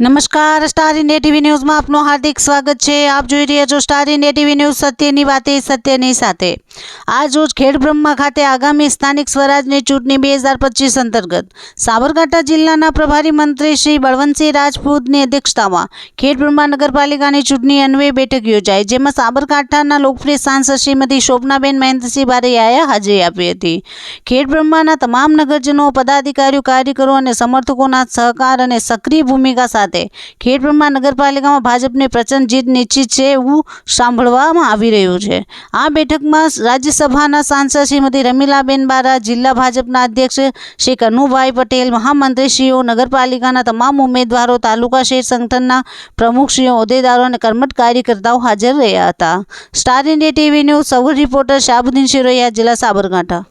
નમસ્કાર, star India TV ન્યૂઝમાં આપનું હાર્દિક સ્વાગત છે. આપ જોઈ રહ્યા છો સ્ટાર ઇન્ડિયા ટીવી ન્યૂઝ સત્યની વાતે, સત્યની સાથે. આજ રોજ ખેડબ્રહ્મા ખાતે આગામી સ્થાનિક સ્વરાજની ચૂંટણી બે હજાર પચીસ અંતર્ગત. સાબરકાંઠા જિલ્લાના પ્રભારી મંત્રી શ્રી બળવંતસિંહ રાજપૂતની અધ્યક્ષતામાં ખેડબ્રહ્મા નગરપાલિકાની ચૂંટણી અન્વયે બેઠક યોજાઈ, જેમાં સાબરકાંઠાના લોકપ્રિય સાંસદ શ્રીમતી શોભનાબેન મહેન્દ્રસિંહ બારૈયાએ હાજરી આપી હતી. ખેડબ્રહ્માના તમામ નગરજનો, પદાધિકારીઓ, કાર્યકરો અને સમર્થકોના સહકાર અને સક્રિય ભૂમિકા સાથે ખેડબ્રહ્મા નગરપાલિકામાં ભાજપની પ્રચંડ જીત નિશ્ચિત છે એવું સાંભળવામાં આવી રહ્યું છે. આ બેઠકમાં રાજ્યસભાના સાંસદ શ્રીમતી રમીલાબેન બારા, જિલ્લા ભાજપના અધ્યક્ષ શ્રી કનુભાઈ પટેલ, મહામંત્રીશ્રીઓ, નગરપાલિકાના તમામ ઉમેદવારો, તાલુકા શેર સંગઠનના પ્રમુખશ્રીઓ, હોદ્દેદારો અને કર્મઠ કાર્યકર્તાઓ હાજર રહ્યા હતા. સ્ટાર ઇન્ડિયા ટીવી ન્યૂઝ સૌ રિપોર્ટર શાહબુદ્દીન શિરોયા જિલ્લા સાબરકાંઠા.